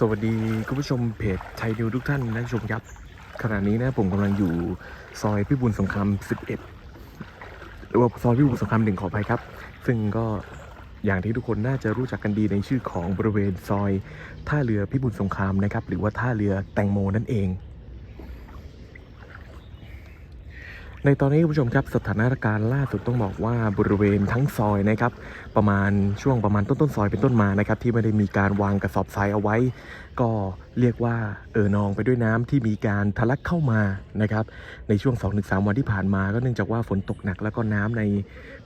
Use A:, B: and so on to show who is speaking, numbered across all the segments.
A: สวัสดีคุณผู้ชมเพจไทยนิวทุกท่านนะชมครับขณะนี้นะผมกำลังอยู่ซอยพิบูลสงคราม11หรือว่าซอยพิบูลสงครามหนึ่งขออภัยครับ ซึ่งก็อย่างที่ทุกคนน่าจะรู้จักกันดีในชื่อของบริเวณซอยท่าเรือพิบูลสงครามนะครับ หรือว่าท่าเรือแตงโมนั่นเอง ในตอนนี้คุณผู้ชมครับสถานการณ์ล่าสุดต้องบอกว่าบริเวณทั้งซอยนะครับประมาณช่วงประมาณต้นต้นๆซอยเป็นต้นมานะครับที่ไม่ได้มีการวางกระสอบทรายเอาไว้ ก็เรียกว่าเออนองไปด้วยน้ำที่มีการทะลักเข้ามานะครับในช่วง 2-3 วันที่ผ่านมา ก็เนื่องจากว่าฝนตกหนักแล้วก็น้ำใน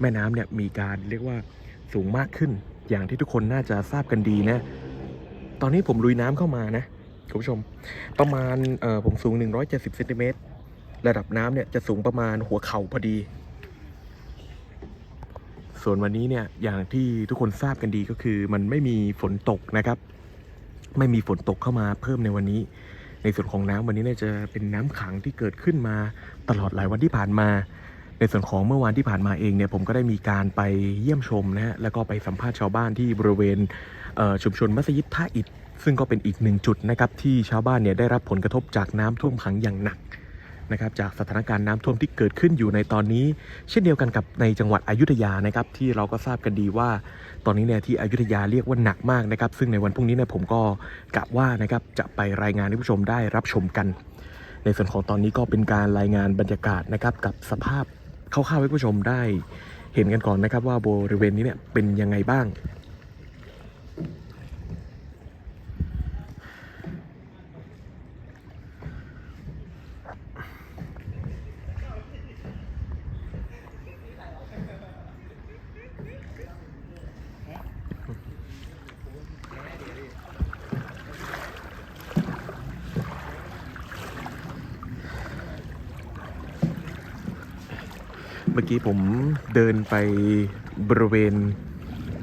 A: แม่น้ำเนี่ยมีการเรียกว่าสูงมากขึ้น อย่างที่ทุกคนน่าจะทราบกันดีนะตอนนี้ผมลุยน้ำเข้ามานะคุณผู้ชมประมาณเออผมสูง 170เซนติเมตร ระดับน้ำเนี่ยจะสูงประมาณหัวเข่าพอดี ส่วนวันนี้เนี่ยอย่างที่ทุกคนทราบกันดีก็คือ มันไม่มีฝนตกนะครับ ไม่มีฝนตกเข้ามาเพิ่มในวันนี้ ในส่วนของน้ำวันนี้เนี่ยจะเป็นน้ำขังที่เกิดขึ้นมาตลอดหลายวันที่ผ่านมา ในส่วนของเมื่อวานที่ผ่านมาเองเนี่ยผมก็ได้มีการไปเยี่ยมชมนะฮะแล้วก็ไปสัมภาษณ์ชาวบ้านที่บริเวณเชุมชนมัสยิดท่าอิฐซึ่งก็เป็นอีกหนึ่งจุดนะครับที่ชาวบ้านเนี่ยได้รับผลกระทบจากน้ำท่วมขังอย่างหนัก นะครับจากสถานการณ์น้ำท่วมที่เกิดขึ้นอยู่ในตอนนี้ เช่นเดียวกันกับในจังหวัดอยุธยานะครับที่เราก็ทราบกันดีว่า ตอนนี้เนี่ยที่อยุธยาเรียกว่าหนักมากนะครับซึ่งในวันพรุ่งนี้เนี่ยผมก็กะว่านะครับจะไปรายงานให้ผู้ชมได้รับชมกัน ในส่วนของตอนนี้ก็เป็นการรายงานบรรยากาศนะครับกับสภาพคร่าวๆให้ผู้ชมได้ เห็นกันก่อนนะครับว่าบริเวณนี้เนี่ยเป็นยังไงบ้าง เมื่อกี้ผมเดินไปบริเวณ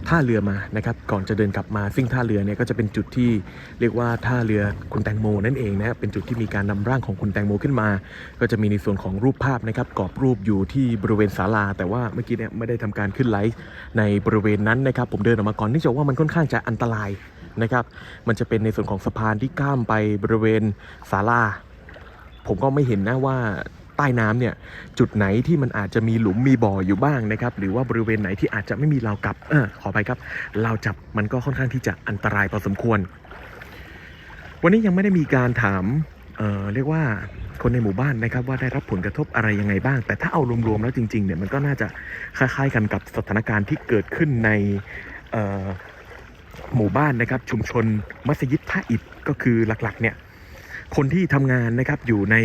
A: ท่าเรือมานะครับ ก่อนจะเดินกลับมาซึ่งท่าเรือเนี่ยก็จะเป็นจุดที่เรียกว่าท่าเรือคุณแตงโมนั่นเองนะเป็นจุดที่มีการนำร่างของคุณแตงโมขึ้นมา ก็จะมีในส่วนของรูปภาพนะครับกรอบรูปอยู่ที่บริเวณศาลา แต่ว่าเมื่อกี้เนี่ยไม่ได้ทำการขึ้นไลฟ์ในบริเวณนั้นนะครับ ผมเดินออกมาก่อนเนื่องจากว่ามันค่อนข้างจะอันตรายนะครับ มันจะเป็นในส่วนของสะพานที่ข้ามไปบริเวณศาลา ผมก็ไม่เห็นนะว่า ใต้น้ำเนี่ยจุดไหนที่มันอาจจะมีหลุมมีบ่ออยู่บ้างนะครับหรือว่าบริเวณไหนที่อาจจะไม่มีราวกับเออขอไปครับราวจับมันก็ค่อนข้างที่จะอันตรายพอสมควร วันนี้ยังไม่ได้มีการถามเออเรียกว่าคนในหมู่บ้านนะครับว่าได้รับผลกระทบอะไรยังไงบ้าง แต่ถ้าเอารวมๆแล้วจริงๆเนี่ยมันก็น่าจะคล้ายๆกันกับสถานการณ์ที่เกิดขึ้นในหมู่บ้านนะครับชุมชนมัสยิดท่าอิฐก็คือหลักๆเนี่ยคนที่ทำงานนะครับอยู่ใน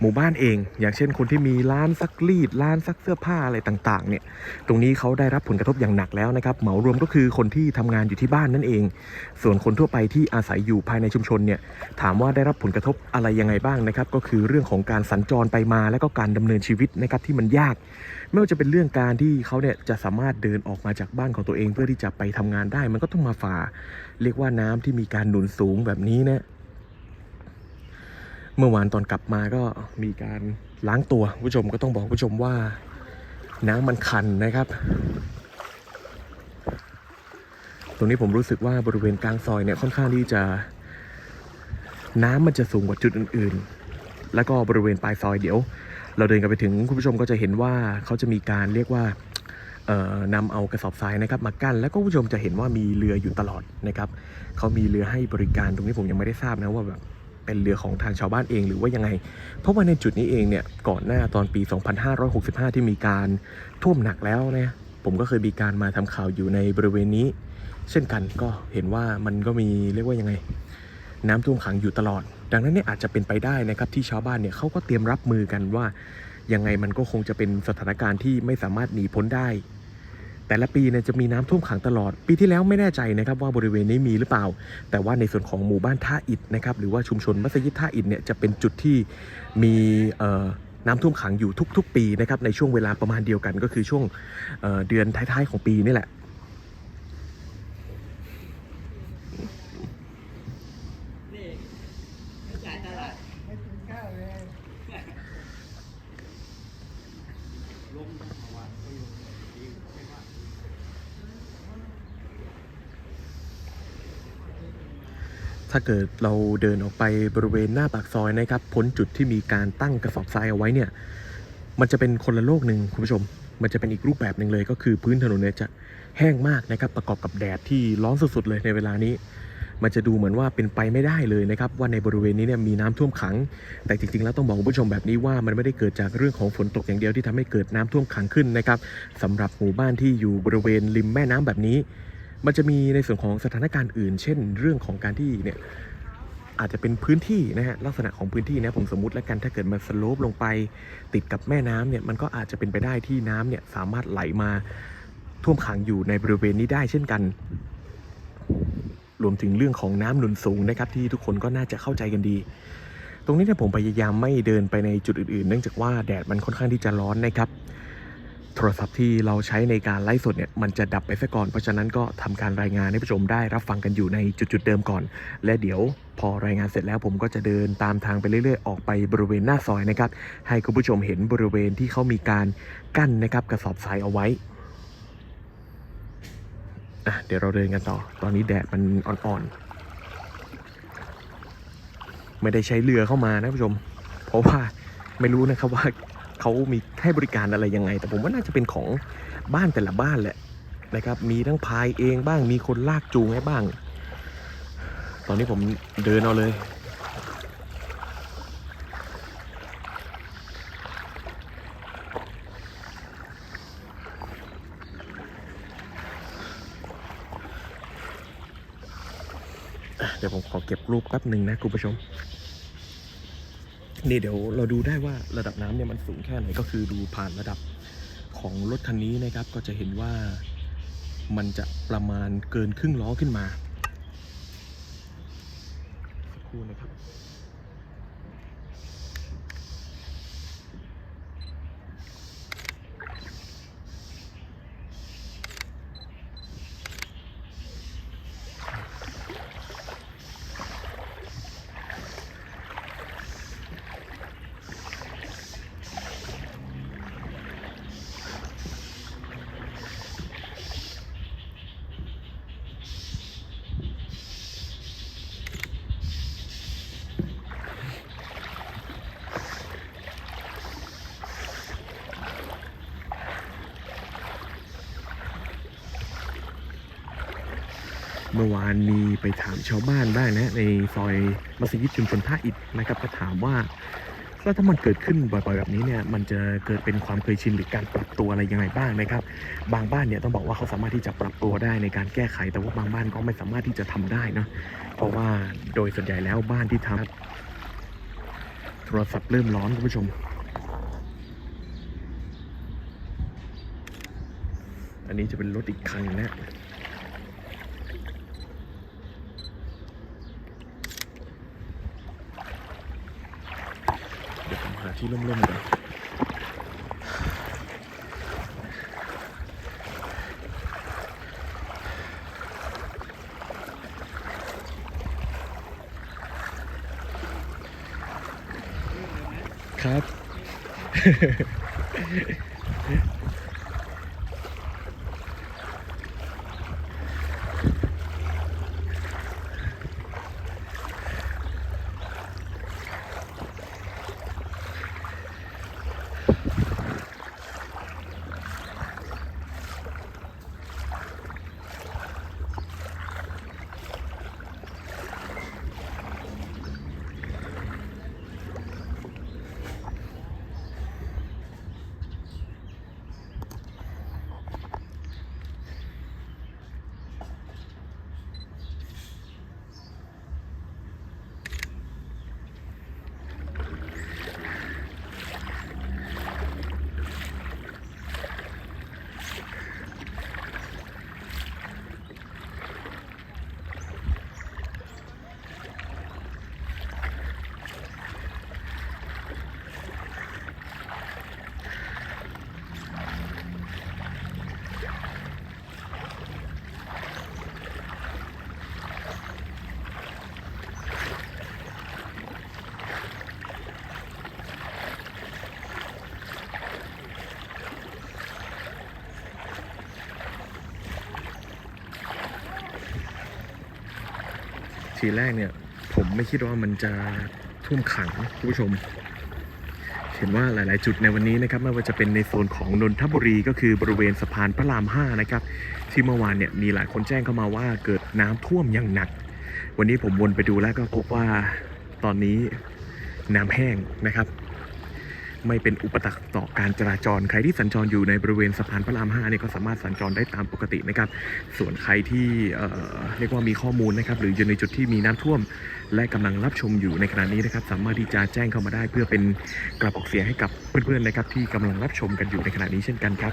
A: หมู่บ้านเอง อย่างเช่นคนที่มีร้านซักรีดร้านซักเสื้อผ้าอะไรต่างๆเนี่ยตรงนี้เขาได้รับผลกระทบอย่างหนักแล้วนะครับเหมารวมก็คือคนที่ทำงานอยู่ที่บ้านนั่นเอง ส่วนคนทั่วไปที่อาศัยอยู่ภายในชุมชนเนี่ยถามว่าได้รับผลกระทบอะไรยังไงบ้างนะครับก็คือเรื่องของการสัญจรไปมาและก็การดำเนินชีวิตนะครับที่มันยาก ไม่ว่าจะเป็นเรื่องการที่เขาเนี่ยจะสามารถเดินออกมาจากบ้านของตัวเอง เพื่อที่จะไปทำงานได้ มันก็ต้องมาฝ่า เรียกว่าน้ำที่มีการหนุนสูงแบบนี้นะ เมื่อวานตอนกลับมาก็มีการล้างตัวผู้ชมก็ต้องบอกผู้ชมว่าน้ำมันคันนะครับ ตรงนี้ผมรู้สึกว่าบริเวณกลางซอยเนี่ยค่อนข้างที่จะ น้ำมันจะสูงกว่าจุดอื่น ๆ แล้วก็บริเวณปลายซอยเดี๋ยว เราเดินกันไปถึงคุณผู้ชมก็จะเห็นว่าเขาจะมีการเรียกว่าอนำเอากระสอบทรายนะครับมากั้นแล้วก็ผู้ชมจะเห็นว่ามีเรืออยู่ตลอดนะครับเขามีเรือให้บริการตรงนี้ผมยังไม่ได้ทราบนะว่าแบบ เป็นเรือของทางชาวบ้านเองหรือว่ายังไง เพราะว่าในจุดนี้เองเนี่ยก่อนหน้าตอนปี 2565 ที่มีการท่วมหนักแล้วนะผมก็เคยมีการมาทำข่าวอยู่ในบริเวณนี้ เช่นกันก็เห็นว่ามันก็มีเรียกว่ายังไง น้ำท่วมขังอยู่ตลอด ดังนั้นเนี่ยอาจจะเป็นไปได้นะครับที่ชาวบ้านเนี่ยเขาก็เตรียมรับมือกันว่ายังไงมันก็คงจะเป็นสถานการณ์ที่ไม่สามารถหนีพ้นได้ แต่ละปีเนี่ยจะมีน้ำท่วมขังตลอด ปีที่แล้วไม่แน่ใจนะครับว่าบริเวณนี้มีหรือเปล่า แต่ว่าในส่วนของหมู่บ้านท่าอิดนะครับหรือว่าชุมชนมัสยิดท่าอิดเนี่ยจะเป็นจุดที่มีน้ำท่วมขังอยู่ทุก ๆ ปีนะครับในช่วงเวลาประมาณเดียวกันก็คือช่วงเเดือนท้ายๆของปีนี่แหละ ต ถ้าเกิดเราเดินออกไปบริเวณหน้าปากซอยนะครับพ้นจุดที่มีการตั้งกระสอบทรายเอาไว้เนี่ยมันจะเป็นคนละโลกหนึ่งคุณผู้ชม มันจะเป็นอีกรูปแบบหนึ่งเลย ก็คือพื้นถนนเนี่ยจะแห้งมากนะครับประกอบกับแดดที่ร้อนสุดๆเลยในเวลานี้ มันจะดูเหมือนว่าเป็นไปไม่ได้เลยนะครับว่าในบริเวณนี้เนี่ยมีน้ำท่วมขัง แต่จริงๆแล้วต้องบอกคุณผู้ชมแบบนี้ว่ามันไม่ได้เกิดจากเรื่องของฝนตกอย่างเดียวที่ทำให้เกิดน้ำท่วมขังขึ้นนะครับสำหรับหมู่บ้านที่อยู่บริเวณริมแม่น้ำแบบนี้ มันจะมีในส่วนของสถานการณ์อื่น เช่น เรื่องของการที่เนี่ยอาจจะเป็นพื้นที่นะฮะลักษณะของพื้นที่นะผมสมมติแล้วกันถ้าเกิดมันสโลปลงไป ติดกับแม่น้ำเนี่ยมันก็อาจจะเป็นไปได้ที่น้ำเนี่ยสามารถไหลมาท่วมขังอยู่ในบริเวณนี้ได้เช่นกัน รวมถึงเรื่องของน้ำหนุนสูงนะครับที่ทุกคนก็น่าจะเข้าใจกันดี ตรงนี้เนี่ยผมพยายามไม่เดินไปในจุดอื่นๆ เนื่องจากว่าแดดมันค่อนข้างที่จะร้อนนะครับ ทรศัพท์ที่เราใช้ในการไลฟ์สดเนี่ยมันจะดับไปซะก่อน เพราะฉะนั้นก็ทำการรายงานให้ผู้ชมได้รับฟังกันอยู่ในจุดๆเดิมก่อน และเดี๋ยวพอรายงานเสร็จแล้วผมก็จะเดินตามทางไปเรื่อยๆ ออกไปบริเวณหน้าซอยนะครับ ให้คุณผู้ชมเห็นบริเวณที่เขามีการกั้นนะครับกระสอบทรายเอาไว้อะเดี๋ยวเราเดินกันต่อ ตอนนี้แดดมันอ่อนๆ ไม่ได้ใช้เรือเข้ามานะผู้ชม เพราะว่าไม่รู้นะครับว่า เขามีให้บริการอะไรยังไง แต่ผมว่าน่าจะเป็นของบ้านแต่ละบ้านแหละนะครับ มีทั้งพายเองบ้างมีคนลากจูงให้บ้าง ตอนนี้ผมเดินเอาเลยเดี๋ยวผมขอเก็บรูปแป๊บหนึ่งนะคุณผู้ชม นี่เดี๋ยวเราดูได้ว่าระดับน้ำเนี่ยมันสูงแค่ไหนก็คือดูผ่านระดับของรถคันนี้นะครับ ก็จะเห็นว่ามันจะประมาณเกินครึ่งล้อขึ้นมาสักครู่นะครับ เมื่อวานมีไปถามชาวบ้านบ้างนะ ในซอยมัสยิดชุมชนท่าอิฐนะครับ ก็ถามว่าแล้วถ้ามันเกิดขึ้นบ่อยๆแบบนี้เนี่ยมันจะเกิดเป็นความเคยชินหรือการปรับตัวอะไรยังไงบ้างนะครับ บางบ้านเนี่ยต้องบอกว่าเขาสามารถที่จะปรับตัวได้ในการแก้ไข แต่ว่าบางบ้านก็ไม่สามารถที่จะทำได้นะเพราะว่าโดยส่วนใหญ่แล้วบ้านที่ทำโทรศัพท์เริ่มร้อนคุณผู้ชมอันนี้จะเป็นรถอีกคันนะ เดี๋ยวผมหา ที่ร่มๆก่อนครับ ทีแรกเนี่ย ผมไม่คิดว่ามันจะท่วมขังคุณผู้ชม เห็นว่าหลาย ๆ จุดในวันนี้นะครับไม่ว่าจะเป็นในโซนของนนทบุรีก็คือบริเวณสะพานพระราม5นะครับที่เมื่อวานเนี่ยมีหลายคนแจ้งเข้ามาว่าเกิดน้ำท่วมอย่างหนัก วันนี้ผมวนไปดูแล้วก็พบว่าตอนนี้น้ำแห้งนะครับ ไม่เป็นอุปสรรคต่อการจราจร ใครที่สัญจรอยู่ในบริเวณสะพานพระราม5เนี่ยก็สามารถสัญจรได้ตามปกตินะครับ ส่วนใครที่เอ่อเรียกว่ามีข้อมูลนะครับหรืออยู่ในจุดที่มีน้ำท่วม และกำลังรับชมอยู่ในขณะนี้นะครับ สามารถที่จะแจ้งเข้ามาได้เพื่อเป็นกระบอกเสียงให้กับเพื่อนๆนะครับที่กำลังรับชมกันอยู่ในขณะนี้เช่นกันครับ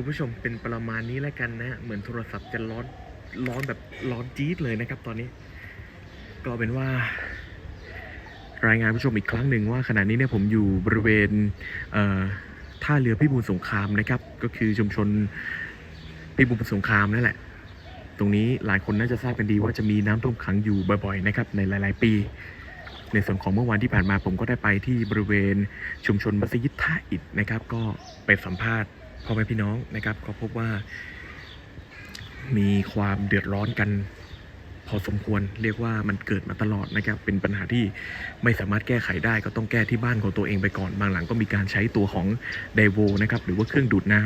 A: คุณผู้ชมเป็นประมาณนี้แล้วกันนะเหมือนโทรศัพท์จะร้อนร้อนแบบร้อนจี๊ดเลยนะครับตอนนี้ ก็เป็นว่ารายงานผู้ชมอีกครั้งหนึ่งว่าขณะนี้เนี่ยผมอยู่บริเวณเท่าเรือพิบูลสงครามนะครับ ก็คือชุมชนพิบูลสงครามนั่นแหละ ตรงนี้หลายคนน่าจะทราบกันดีว่าจะมีน้ำท่วมขังอยู่บ่อยๆนะครับในหลาย ๆ ปี ในส่วนของเมื่อวานที่ผ่านมาผมก็ได้ไปที่บริเวณชุมชนมัสยิดท่าอิฐนะครับ ก็ไปสัมภาษณ์ พ่อแม่พี่น้องนะครับ ก็พบว่า มีความเดือดร้อนกัน พอสมควรเรียกว่ามันเกิดมาตลอดนะครับ เป็นปัญหาที่ไม่สามารถแก้ไขได้ก็ต้องแก้ที่บ้านของตัวเองไปก่อน บางหลังก็มีการใช้ตัวของไดโวนะครับ หรือว่าเครื่องดูดน้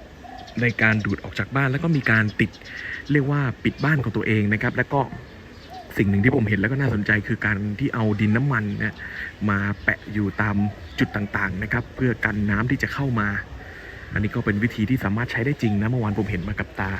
A: ำในการดูดออกจากบ้านแล้วก็มีการติดเรียกว่าปิดบ้านของตัวเองนะครับ แล้วก็สิ่งหนึ่งที่ผมเห็นแล้วก็น่าสนใจคือการที่เอาดินน้ำมันเนี่ยมาแปะอยู่ตามจุดต่างๆนะครับ เพื่อกันน้ำที่จะเข้ามา อันนี้ก็เป็นวิธีที่สามารถใช้ได้จริงนะเมื่อวานผมเห็นมากับตา